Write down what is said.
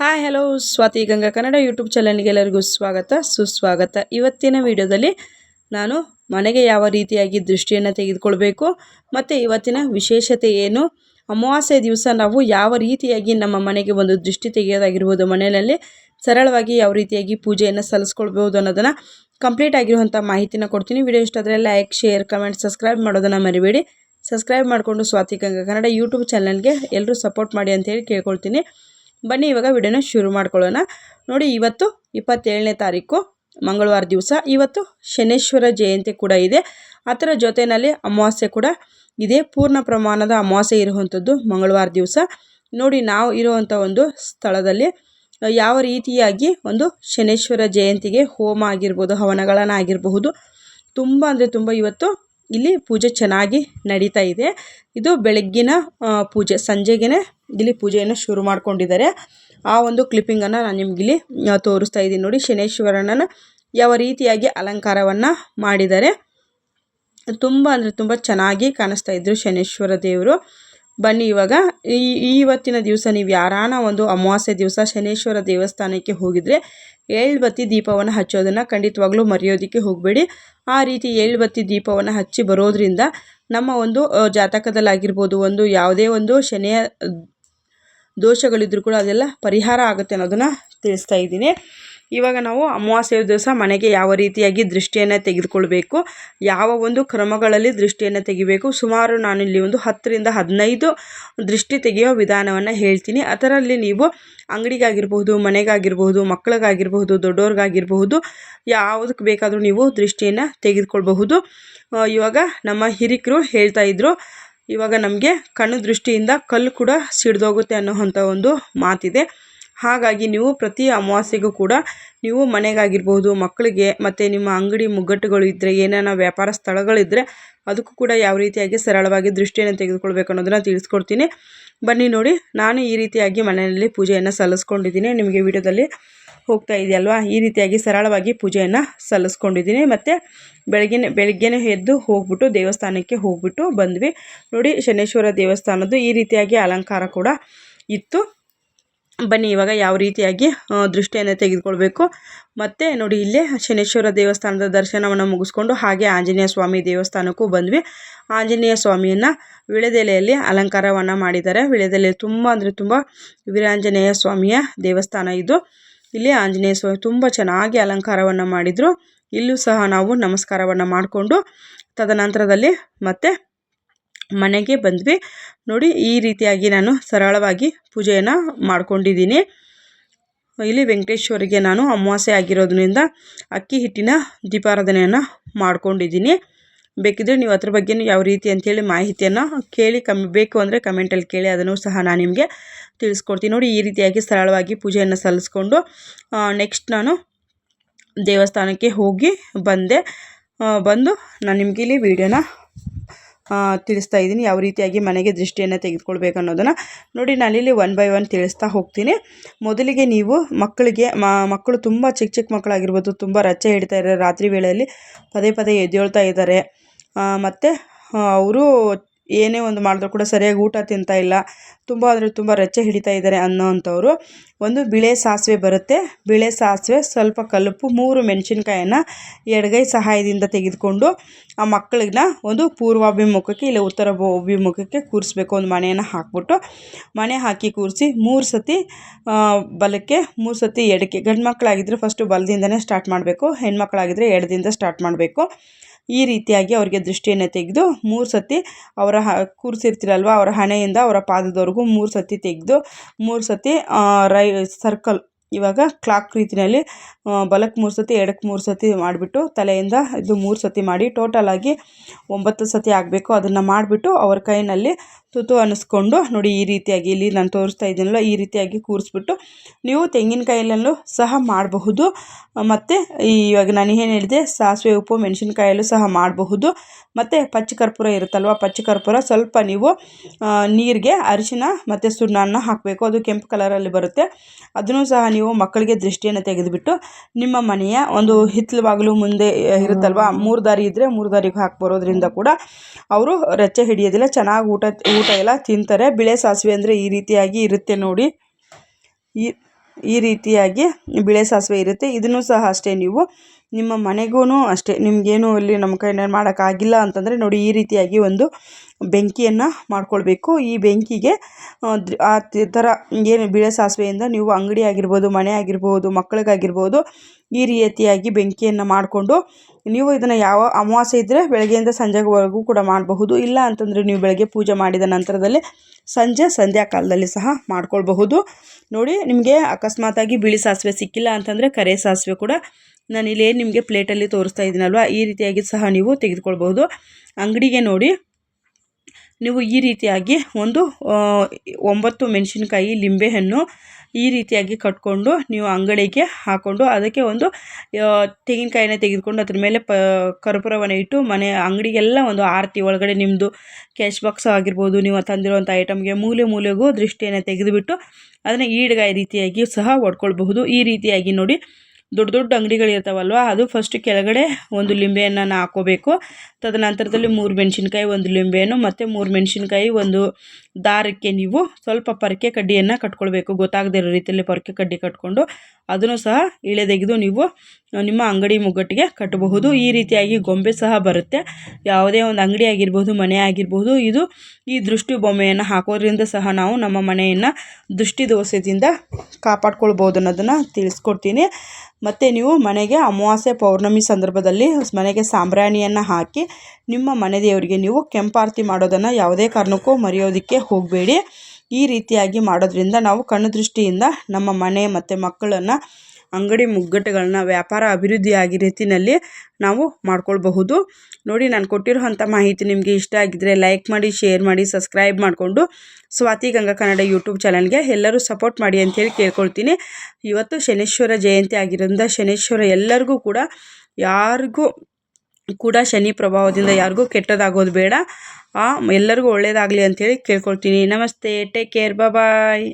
Hi hello Swati Ganga Kannada YouTube ಚಾನಲ್ಗೆ ಎಲ್ಲರಿಗೂ ಸ್ವಾಗತ, ಸುಸ್ವಾಗತ. ಇವತ್ತಿನ ವಿಡಿಯೋದಲ್ಲಿ ನಾನು ಮನೆಗೆ ಯಾವ ರೀತಿಯಾಗಿ ದೃಷ್ಟಿಯನ್ನು ತೆಗೆದುಕೊಳ್ಬೇಕು, ಮತ್ತು ಇವತ್ತಿನ ವಿಶೇಷತೆ ಏನು, ಅಮಾವಾಸ್ಯೆ ದಿವಸ ನಾವು ಯಾವ ರೀತಿಯಾಗಿ ನಮ್ಮ ಮನೆಗೆ ಒಂದು ದೃಷ್ಟಿ ತೆಗೆಯೋದಾಗಿರ್ಬೋದು, ಮನೆಯಲ್ಲಿ ಸರಳವಾಗಿ ಯಾವ ರೀತಿಯಾಗಿ ಪೂಜೆಯನ್ನು ಸಲ್ಲಿಸ್ಕೊಳ್ಬೋದು ಅನ್ನೋದನ್ನು ಕಂಪ್ಲೀಟ್ ಆಗಿರುವಂಥ ಮಾಹಿತಿನ ಕೊಡ್ತೀನಿ. ವಿಡಿಯೋ ಇಷ್ಟ ಆದರೆ ಲೈಕ್ ಶೇರ್ ಕಮೆಂಟ್ ಸಬ್ಸ್ಕ್ರೈಬ್ ಮಾಡೋದನ್ನು ಮರಿಬೇಡಿ. ಸಬ್ಸ್ಕ್ರೈಬ್ ಮಾಡಿಕೊಂಡು ಸ್ವಾತಿ ಗಂಗಾ ಕನ್ನಡ ಯೂಟ್ಯೂಬ್ ಚಾನಲ್ಗೆ ಎಲ್ಲರೂ ಸಪೋರ್ಟ್ ಮಾಡಿ ಅಂತೇಳಿ ಕೇಳ್ಕೊಳ್ತೀನಿ. ಬನ್ನಿ, ಇವಾಗ ವಿಡಿಯೋನ ಶುರು ಮಾಡ್ಕೊಳ್ಳೋಣ. ನೋಡಿ, ಇವತ್ತು ಇಪ್ಪತ್ತೇಳನೇ ತಾರೀಕು, ಮಂಗಳವಾರ ದಿವಸ. ಇವತ್ತು ಶನೇಶ್ವರ ಜಯಂತಿ ಕೂಡ ಇದೆ. ಅದರ ಜೊತೆಯಲ್ಲಿ ಅಮಾವಾಸ್ಯೆ ಕೂಡ ಇದೆ. ಪೂರ್ಣ ಪ್ರಮಾಣದ ಅಮಾವಾಸ್ಯೆ ಇರುವಂಥದ್ದು ಮಂಗಳವಾರ ದಿವಸ. ನೋಡಿ, ನಾವು ಇರುವಂಥ ಒಂದು ಸ್ಥಳದಲ್ಲಿ ಯಾವ ರೀತಿಯಾಗಿ ಒಂದು ಶನೇಶ್ವರ ಜಯಂತಿಗೆ ಹೋಮ ಆಗಿರ್ಬೋದು, ಹವನಗಳನ್ನು ಆಗಿರಬಹುದು. ತುಂಬ ಅಂದರೆ ತುಂಬ ಇವತ್ತು ಇಲ್ಲಿ ಪೂಜೆ ಚೆನ್ನಾಗಿ ನಡೀತಾ ಇದೆ. ಇದು ಬೆಳಗ್ಗಿನ ಪೂಜೆ ಸಂಜೆಗೆ ಇಲ್ಲಿ ಪೂಜೆಯನ್ನು ಶುರು ಮಾಡ್ಕೊಂಡಿದ್ದಾರೆ. ಆ ಒಂದು ಕ್ಲಿಪ್ಪಿಂಗನ್ನು ನಾನು ನಿಮಗಿಲ್ಲಿ ತೋರಿಸ್ತಾ ಇದ್ದೀನಿ ನೋಡಿ. ಶನೇಶ್ವರನನ್ನು ಯಾವ ರೀತಿಯಾಗಿ ಅಲಂಕಾರವನ್ನು ಮಾಡಿದ್ದಾರೆ. ತುಂಬ ಅಂದರೆ ತುಂಬ ಚೆನ್ನಾಗಿ ಕಾಣಿಸ್ತಾ ಇದ್ರು ಶನೇಶ್ವರ ದೇವರು. ಬನ್ನಿ ಇವಾಗ ಈ ಇವತ್ತಿನ ದಿವಸ ನೀವು ಯಾರಾನ ಒಂದು ಅಮಾವಾಸ್ಯೆ ದಿವಸ ಶನೇಶ್ವರ ದೇವಸ್ಥಾನಕ್ಕೆ ಹೋಗಿದರೆ ಏಳ್ಬತ್ತಿ ದೀಪವನ್ನು ಹಚ್ಚೋದನ್ನು ಖಂಡಿತವಾಗ್ಲೂ ಮರೆಯೋದಕ್ಕೆ ಹೋಗಬೇಡಿ. ಆ ರೀತಿ ಏಳ್ಬತ್ತಿ ದೀಪವನ್ನು ಹಚ್ಚಿ ಬರೋದರಿಂದ ನಮ್ಮ ಒಂದು ಜಾತಕದಲ್ಲಾಗಿರ್ಬೋದು, ಒಂದು ಯಾವುದೇ ಒಂದು ಶನಿಯ ದೋಷಗಳಿದ್ರೂ ಕೂಡ ಅದೆಲ್ಲ ಪರಿಹಾರ ಆಗುತ್ತೆ ಅನ್ನೋದನ್ನು ತಿಳಿಸ್ತಾ ಇದ್ದೀನಿ. ಇವಾಗ ನಾವು ಅಮಾವಾಸ್ಯೆ ದಿವಸ ಮನೆಗೆ ಯಾವ ರೀತಿಯಾಗಿ ದೃಷ್ಟಿಯನ್ನು ತೆಗೆದುಕೊಳ್ಬೇಕು, ಯಾವ ಒಂದು ಕ್ರಮಗಳಲ್ಲಿ ದೃಷ್ಟಿಯನ್ನು ತೆಗಿಬೇಕು, ಸುಮಾರು ನಾನು ಇಲ್ಲಿ ಒಂದು ಹತ್ತರಿಂದ ಹದಿನೈದು ದೃಷ್ಟಿ ತೆಗೆಯೋ ವಿಧಾನವನ್ನು ಹೇಳ್ತೀನಿ. ಅದರಲ್ಲಿ ನೀವು ಅಂಗಡಿಗಾಗಿರ್ಬಹುದು, ಮನೆಗಾಗಿರ್ಬಹುದು, ಮಕ್ಕಳಿಗಾಗಿರ್ಬಹುದು ದೊಡ್ಡವ್ರಿಗಾಗಿರ್ಬಹುದು ಯಾವುದಕ್ಕೆ ಬೇಕಾದರೂ ನೀವು ದೃಷ್ಟಿಯನ್ನು ತೆಗೆದುಕೊಳ್ಬಹುದು. ಇವಾಗ ನಮ್ಮ ಹಿರಿಕರು ಹೇಳ್ತಾ ಇದ್ರು, ಇವಾಗ ನಮಗೆ ಕಣ್ಣು ದೃಷ್ಟಿಯಿಂದ ಕಲ್ಲು ಕೂಡ ಸಿಡ್ದೋಗುತ್ತೆ ಅನ್ನೋವಂಥ ಒಂದು ಮಾತಿದೆ. ಹಾಗಾಗಿ ನೀವು ಪ್ರತಿ ಅಮಾವಾಸ್ಯೆಗೂ ಕೂಡ ನೀವು ಮನೆಗಾಗಿರ್ಬೋದು, ಮಕ್ಕಳಿಗೆ ಮತ್ತು ನಿಮ್ಮ ಅಂಗಡಿ ಮುಗ್ಗಟ್ಟುಗಳು ಇದ್ದರೆ ಏನೇನೋ ವ್ಯಾಪಾರ ಸ್ಥಳಗಳಿದ್ದರೆ ಅದಕ್ಕೂ ಕೂಡ ಯಾವ ರೀತಿಯಾಗಿ ಸರಳವಾಗಿ ದೃಷ್ಟಿಯನ್ನು ತೆಗೆದುಕೊಳ್ಬೇಕು ಅನ್ನೋದನ್ನು ತಿಳಿಸ್ಕೊಡ್ತೀನಿ. ಬನ್ನಿ ನೋಡಿ, ನಾನು ಈ ರೀತಿಯಾಗಿ ಮನೆಯಲ್ಲಿ ಪೂಜೆಯನ್ನು ಸಲ್ಲಿಸ್ಕೊಂಡಿದ್ದೀನಿ. ನಿಮಗೆ ವಿಡಿಯೋದಲ್ಲಿ ಹೋಗ್ತಾ ಇದೆಯಲ್ವಾ? ಈ ರೀತಿಯಾಗಿ ಸರಳವಾಗಿ ಪೂಜೆಯನ್ನು ಸಲ್ಲಿಸ್ಕೊಂಡಿದ್ದೀನಿ. ಮತ್ತು ಬೆಳಗ್ಗೆ ಬೆಳಗ್ಗೆನೇ ಎದ್ದು ಹೋಗ್ಬಿಟ್ಟು ದೇವಸ್ಥಾನಕ್ಕೆ ಹೋಗ್ಬಿಟ್ಟು ಬಂದ್ವಿ. ನೋಡಿ, ಶನೇಶ್ವರ ದೇವಸ್ಥಾನದ್ದು ಈ ರೀತಿಯಾಗಿ ಅಲಂಕಾರ ಕೂಡ ಇತ್ತು. ಬನ್ನಿ, ಇವಾಗ ಯಾವ ರೀತಿಯಾಗಿ ದೃಷ್ಟಿಯನ್ನು ತೆಗೆದುಕೊಳ್ಬೇಕು. ಮತ್ತು ನೋಡಿ, ಇಲ್ಲೇ ಶನೇಶ್ವರ ದೇವಸ್ಥಾನದ ದರ್ಶನವನ್ನು ಮುಗಿಸ್ಕೊಂಡು ಹಾಗೆ ಆಂಜನೇಯ ಸ್ವಾಮಿ ದೇವಸ್ಥಾನಕ್ಕೂ ಬಂದ್ವಿ. ಆಂಜನೇಯ ಸ್ವಾಮಿಯನ್ನು ವಿಳೆದೆಲೆಯಲ್ಲಿ ಅಲಂಕಾರವನ್ನು ಮಾಡಿದ್ದಾರೆ. ವಿಳೆದೆಲೆ ತುಂಬ ಅಂದರೆ ತುಂಬ ವೀರಾಂಜನೇಯ ಸ್ವಾಮಿಯ ದೇವಸ್ಥಾನ ಇದು. ಇಲ್ಲಿ ಆಂಜನೇಯ ಸ್ವಾಮಿ ತುಂಬ ಚೆನ್ನಾಗಿ ಅಲಂಕಾರವನ್ನು ಮಾಡಿದರು. ಇಲ್ಲೂ ಸಹ ನಾವು ನಮಸ್ಕಾರವನ್ನು ಮಾಡಿಕೊಂಡು ತದನಂತರದಲ್ಲಿ ಮತ್ತೆ ಮನೆಗೆ ಬಂದ್ವಿ. ನೋಡಿ, ಈ ರೀತಿಯಾಗಿ ನಾನು ಸರಳವಾಗಿ ಪೂಜೆಯನ್ನು ಮಾಡ್ಕೊಂಡಿದ್ದೀನಿ. ಇಲ್ಲಿ ವೆಂಕಟೇಶ್ವರಿಗೆ ನಾನು ಅಮಾವಾಸ್ಯೆ ಆಗಿರೋದ್ರಿಂದ ಅಕ್ಕಿ ಹಿಟ್ಟಿನ ದೀಪಾರಾಧನೆಯನ್ನು ಮಾಡ್ಕೊಂಡಿದ್ದೀನಿ. ಬೇಕಿದ್ರೆ ನೀವು ಅದ್ರ ಬಗ್ಗೆ ಯಾವ ರೀತಿ ಅಂತೇಳಿ ಮಾಹಿತಿಯನ್ನು ಕೇಳಿ ಕಮ್ ಬೇಕು ಅಂದರೆ ಕಮೆಂಟಲ್ಲಿ ಕೇಳಿ, ಅದನ್ನು ಸಹ ನಾನು ನಿಮಗೆ ತಿಳಿಸ್ಕೊಡ್ತೀನಿ. ನೋಡಿ, ಈ ರೀತಿಯಾಗಿ ಸರಳವಾಗಿ ಪೂಜೆಯನ್ನು ಸಲ್ಲಿಸ್ಕೊಂಡು ನೆಕ್ಸ್ಟ್ ನಾನು ದೇವಸ್ಥಾನಕ್ಕೆ ಹೋಗಿ ಬಂದೆ. ಬಂದು ನಾನು ನಿಮಗೆ ಇಲ್ಲಿ ವೀಡಿಯೋನ ತಿಳಿಸ್ತಾ ಇದ್ದೀನಿ, ಯಾವ ರೀತಿಯಾಗಿ ಮನೆಗೆ ದೃಷ್ಟಿಯನ್ನು ತೆಗೆದುಕೊಳ್ಬೇಕು ಅನ್ನೋದನ್ನು ನೋಡಿ ನಾನಿಲ್ಲಿ ಒನ್ ಬೈ ಒನ್ ತಿಳಿಸ್ತಾ ಹೋಗ್ತೀನಿ. ಮೊದಲಿಗೆ ನೀವು ಮಕ್ಕಳಿಗೆ ಮಕ್ಕಳು ತುಂಬ ಚಿಕ್ಕ ಚಿಕ್ಕ ಮಕ್ಕಳಾಗಿರ್ಬೋದು, ತುಂಬ ರಚ್ಚೆ ಹಿಡ್ತಾ ಇದ್ದಾರೆ ರಾತ್ರಿ ವೇಳೆಯಲ್ಲಿ ಪದೇ ಪದೇ ಎದ್ದೇಳ್ತಾ ಇದ್ದಾರೆ. ಮತ್ತು ಅವರು ಏನೇ ಒಂದು ಮಾಡಿದ್ರು ಕೂಡ ಸರಿಯಾಗಿ ಊಟ ತಿಂತಾ ಇಲ್ಲ. ತುಂಬ ಅಂದರೆ ತುಂಬ ರೆಚ್ಚೆ ಹಿಡಿತಾ ಇದ್ದಾರೆ ಅನ್ನೋವಂಥವ್ರು ಒಂದು ಬಿಳೆ ಸಾಸಿವೆ ಬರುತ್ತೆ. ಬಿಳೆ ಸಾಸಿವೆ ಸ್ವಲ್ಪ ಕಲುಪು ಮೂರು ಮೆಣಸಿನ್ಕಾಯನ್ನು ಎಡಗೈ ಸಹಾಯದಿಂದ ತೆಗೆದುಕೊಂಡು ಆ ಮಕ್ಕಳನ್ನ ಒಂದು ಪೂರ್ವಾಭಿಮುಖಕ್ಕೆ ಇಲ್ಲ ಉತ್ತರ ಅಭಿಮುಖಕ್ಕೆ ಕೂರಿಸ್ಬೇಕು. ಒಂದು ಮನೆಯನ್ನು ಹಾಕ್ಬಿಟ್ಟು ಮನೆ ಹಾಕಿ ಕೂರಿಸಿ ಮೂರು ಸತಿ ಬಲಕ್ಕೆ, ಮೂರು ಸತಿ ಎಡಕ್ಕೆ. ಗಂಡು ಮಕ್ಕಳಾಗಿದ್ದರೆ ಫಸ್ಟು ಬಲದಿಂದನೇ ಸ್ಟಾರ್ಟ್ ಮಾಡಬೇಕು. ಹೆಣ್ಮಕ್ಳಾಗಿದ್ದರೆ ಎಡದಿಂದ ಸ್ಟಾರ್ಟ್ ಮಾಡಬೇಕು. ಈ ರೀತಿಯಾಗಿ ಅವರಿಗೆ ದೃಷ್ಟಿಯನ್ನು ತೆಗೆದು ಮೂರು ಸತಿ ಅವರ ಹ, ಕೂರಿಸಿರ್ತೀರಲ್ವ, ಅವರ ಹಣೆಯಿಂದ ಅವರ ಪಾದದವರೆಗೂ ಮೂರು ಸತಿ ತೆಗೆದು ಮೂರು ಸತಿ ರೈ ಸರ್ಕಲ್ ಇವಾಗ ಕ್ಲಾಕ್ ರೀತಿಯಲ್ಲಿ ಬಲಕ್ಕೆ ಮೂರು ಸತಿ ಎಡಕ್ಕೆ ಮೂರು ಸತಿ ಮಾಡಿಬಿಟ್ಟು ತಲೆಯಿಂದ ಇದು ಮೂರು ಸತಿ ಮಾಡಿ ಟೋಟಲ್ ಆಗಿ ಒಂಬತ್ತು ಸತಿ ಆಗಬೇಕು. ಅದನ್ನು ಮಾಡಿಬಿಟ್ಟು ಅವ್ರ ಕೈನಲ್ಲಿ ತುತು ಅನ್ನಿಸ್ಕೊಂಡು ನೋಡಿ ಈ ರೀತಿಯಾಗಿ ಇಲ್ಲಿ ನಾನು ತೋರಿಸ್ತಾ ಇದ್ದೀನಲ್ಲ, ಈ ರೀತಿಯಾಗಿ ಕೂರಿಸ್ಬಿಟ್ಟು ನೀವು ತೆಂಗಿನಕಾಯಲ್ಲೂ ಸಹ ಮಾಡಬಹುದು. ಮತ್ತು ಇವಾಗ ನಾನು ಏನು ಹೇಳಿದೆ, ಸಾಸಿವೆ ಉಪ್ಪು, ಮೆಣಸಿನ್ಕಾಯಲ್ಲೂ ಸಹ ಮಾಡಬಹುದು. ಮತ್ತು ಪಚ್ಚ ಕರ್ಪೂರ ಇರುತ್ತಲ್ವ, ಪಚ್ಚ ಕರ್ಪೂರ ಸ್ವಲ್ಪ ನೀವು ನೀರಿಗೆ, ಅರಿಶಿನ ಮತ್ತು ಸುಣ್ಣನ ಹಾಕಬೇಕು. ಅದು ಕೆಂಪು ಕಲರಲ್ಲಿ ಬರುತ್ತೆ. ಅದನ್ನು ಸಹ ನೀವು ಮಕ್ಕಳಿಗೆ ದೃಷ್ಟಿಯನ್ನು ತೆಗೆದುಬಿಟ್ಟು ನಿಮ್ಮ ಮನೆಯ ಒಂದು ಹಿತ್ತಲು ಬಾಗಿಲು ಮುಂದೆ ಇರುತ್ತಲ್ವ, ಮೂರು ದಾರಿ ಇದ್ದರೆ ಮೂರು ದಾರಿಗೆ ಹಾಕಿ ಬರೋದ್ರಿಂದ ಕೂಡ ಅವರು ರಚ್ಚೆ ಹಿಡಿಯೋದಿಲ್ಲ, ಚೆನ್ನಾಗಿ ಊಟ ಊಟ ಎಲ್ಲ ತಿಂತಾರೆ. ಬಿಳೆ ಸಾಸಿವೆ ಅಂದರೆ ಈ ರೀತಿಯಾಗಿ ಇರುತ್ತೆ ನೋಡಿ. ಈ ಈ ರೀತಿಯಾಗಿ ಬಿಳೆ ಸಾಸಿವೆ ಇರುತ್ತೆ. ಇದನ್ನು ಸಹ ಅಷ್ಟೇ ನೀವು ನಿಮ್ಮ ಮನೆಗೂ ಅಷ್ಟೇ. ನಿಮಗೇನು ಅಲ್ಲಿ ನಮ್ಮ ಕೈನ ಮಾಡೋಕ್ಕಾಗಿಲ್ಲ ಅಂತಂದರೆ ನೋಡಿ ಈ ರೀತಿಯಾಗಿ ಒಂದು ಬೆಂಕಿಯನ್ನು ಮಾಡ್ಕೊಳ್ಬೇಕು. ಈ ಬೆಂಕಿಗೆ ಆ, ಥರ ಏನು ಬಿಳೆ ಸಾಸಿವೆಯಿಂದ ನೀವು ಅಂಗಡಿ ಆಗಿರ್ಬೋದು ಮನೆ ಆಗಿರ್ಬೋದು ಮಕ್ಕಳಿಗಾಗಿರ್ಬೋದು ಈ ರೀತಿಯಾಗಿ ಬೆಂಕಿಯನ್ನು ಮಾಡಿಕೊಂಡು ನೀವು ಇದನ್ನು ಯಾವ ಅಮಾವಾಸ್ಯೆ ಇದ್ದರೆ ಬೆಳಗ್ಗೆಯಿಂದ ಸಂಜೆವರೆಗೂ ಕೂಡ ಮಾಡಬಹುದು. ಇಲ್ಲ ಅಂತಂದರೆ ನೀವು ಬೆಳಗ್ಗೆ ಪೂಜೆ ಮಾಡಿದ ನಂತರದಲ್ಲಿ ಸಂಜೆ, ಸಂಧ್ಯಾಕಾಲದಲ್ಲಿ ಸಹ ಮಾಡ್ಕೊಳ್ಬಹುದು. ನೋಡಿ, ನಿಮಗೆ ಅಕಸ್ಮಾತಾಗಿ ಬಿಳಿ ಸಾಸಿವೆ ಸಿಕ್ಕಿಲ್ಲ ಅಂತಂದರೆ ಕರೆ ಸಾಸಿವೆ ಕೂಡ ನಾನು ಇಲ್ಲಿ ನಿಮಗೆ ಪ್ಲೇಟಲ್ಲಿ ತೋರಿಸ್ತಾ ಇದ್ದೀನಲ್ವ? ಈ ರೀತಿಯಾಗಿ ಸಹ ನೀವು ತೆಗೆದುಕೊಳ್ಬಹುದು. ಅಂಗಡಿಗೆ ನೋಡಿ, ನೀವು ಈ ರೀತಿಯಾಗಿ ಒಂದು ಒಂಬತ್ತು ಮೆಣಸಿನ್ಕಾಯಿ ಲಿಂಬೆಹಣ್ಣು ಈ ರೀತಿಯಾಗಿ ಕಟ್ಕೊಂಡು ನೀವು ಅಂಗಡಿಗೆ ಹಾಕ್ಕೊಂಡು ಅದಕ್ಕೆ ಒಂದು ತೆಂಗಿನಕಾಯಿನ ತೆಗೆದುಕೊಂಡು ಅದ್ರ ಮೇಲೆ ಪ, ಕರ್ಪೂರವನ್ನು ಇಟ್ಟು ಮನೆ, ಅಂಗಡಿಗೆಲ್ಲ ಒಂದು ಆರತಿ ಒಳಗಡೆ ನಿಮ್ಮದು ಕ್ಯಾಶ್ ಬಾಕ್ಸ್ ಆಗಿರ್ಬೋದು, ನೀವು ತಂದಿರುವಂಥ ಐಟಮ್ಗೆ ಮೂಲೆ ಮೂಲೆಗೂ ದೃಷ್ಟಿಯನ್ನು ತೆಗೆದುಬಿಟ್ಟು ಅದನ್ನು ಈಡ್ಗಾಯಿ ರೀತಿಯಾಗಿ ಸಹ ಒಡ್ಕೊಳ್ಬಹುದು ಈ ರೀತಿಯಾಗಿ ನೋಡಿ ದೊಡ್ಡ ದೊಡ್ಡ ಅಂಗಡಿಗಳಿರ್ತಾವಲ್ವ ಅದು ಫಸ್ಟ್ ಕೆಳಗಡೆ ಒಂದು ಲಿಂಬೆಯನ್ನು ಹಾಕೋಬೇಕು ತದನಂತರದಲ್ಲಿ ಮೂರು ಮೆಣಸಿನ್ಕಾಯಿ, ಒಂದು ಲಿಂಬೆಯನ್ನು, ಮತ್ತು ಮೂರು ಮೆಣಸಿನ್ಕಾಯಿ, ಒಂದು ದಾರಕ್ಕೆ ನೀವು ಸ್ವಲ್ಪ ಪರಕೆ ಕಡ್ಡಿಯನ್ನು ಕಟ್ಕೊಳ್ಬೇಕು. ಗೊತ್ತಾಗದೇ ಇರೋ ರೀತಿಯಲ್ಲಿ ಪರಕೆ ಕಡ್ಡಿ ಕಟ್ಕೊಂಡು, ಅದನ್ನು ಸಹ ಇಳೆ ತೆಗೆದು ನೀವು ನಿಮ್ಮ ಅಂಗಡಿ ಮುಗ್ಗಟ್ಟಿಗೆ ಕಟ್ಟಬಹುದು. ಈ ರೀತಿಯಾಗಿ ಗೊಂಬೆ ಸಹ ಬರುತ್ತೆ. ಯಾವುದೇ ಒಂದು ಅಂಗಡಿ ಆಗಿರ್ಬೋದು, ಮನೆ ಆಗಿರ್ಬೋದು, ಇದು ಈ ದೃಷ್ಟಿ ಬೊಮ್ಮೆಯನ್ನು ಹಾಕೋದ್ರಿಂದ ಸಹ ನಾವು ನಮ್ಮ ಮನೆಯನ್ನು ದೃಷ್ಟಿ ದೋಷದಿಂದ ಕಾಪಾಡ್ಕೊಳ್ಬೋದು ಅನ್ನೋದನ್ನು ತಿಳಿಸ್ಕೊಡ್ತೀನಿ. ಮತ್ತು ನೀವು ಮನೆಗೆ ಅಮಾವಾಸ್ಯೆ ಪೌರ್ಣಮಿ ಸಂದರ್ಭದಲ್ಲಿ ಮನೆಗೆ ಸಾಂಬ್ರಾಣಿಯನ್ನು ಹಾಕಿ ನಿಮ್ಮ ಮನೆ ದೇವರಿಗೆ ನೀವು ಕೆಂಪಾರತಿ ಮಾಡೋದನ್ನು ಯಾವುದೇ ಕಾರಣಕ್ಕೂ ಮರೆಯೋದಕ್ಕೆ ಹೋಗಬೇಡಿ. ಈ ರೀತಿಯಾಗಿ ಮಾಡೋದ್ರಿಂದ ನಾವು ಕಣ್ಣು ದೃಷ್ಟಿಯಿಂದ ನಮ್ಮ ಮನೆ ಮತ್ತು ಮಕ್ಕಳನ್ನು ಅಂಗಡಿ ಮುಗ್ಗಟ್ಟುಗಳನ್ನ ವ್ಯಾಪಾರ ಅಭಿವೃದ್ಧಿ ಆಗಿ ರೀತಿಯಲ್ಲಿ ನಾವು ಮಾಡ್ಕೊಳ್ಬಹುದು. ನೋಡಿ, ನಾನು ಕೊಟ್ಟಿರುವಂಥ ಮಾಹಿತಿ ನಿಮಗೆ ಇಷ್ಟ ಆಗಿದ್ದರೆ ಲೈಕ್ ಮಾಡಿ ಶೇರ್ ಮಾಡಿ ಸಬ್ಸ್ಕ್ರೈಬ್ ಮಾಡಿಕೊಂಡು ಸ್ವಾತಿ ಗಂಗಾ ಕನ್ನಡ ಯೂಟ್ಯೂಬ್ ಚಾನಲ್ಗೆ ಎಲ್ಲರೂ ಸಪೋರ್ಟ್ ಮಾಡಿ ಅಂತೇಳಿ ಕೇಳ್ಕೊಳ್ತೀನಿ. ಇವತ್ತು ಶನೇಶ್ವರ ಜಯಂತಿ ಆಗಿರೋದ್ರಿಂದ ಶನೇಶ್ವರ ಎಲ್ಲರಿಗೂ ಕೂಡ ಯಾರಿಗೂ ಕೂಡ ಶನಿ ಪ್ರಭಾವದಿಂದ ಯಾರಿಗೂ ಕೆಟ್ಟದಾಗೋದು ಬೇಡ. ಎಲ್ಲರಿಗೂ ಒಳ್ಳೆಯದಾಗಲಿ ಅಂಥೇಳಿ ಕೇಳ್ಕೊಳ್ತೀನಿ. ನಮಸ್ತೆ ಟೇಕ್ ಕೇರ್ ಬಾಯ್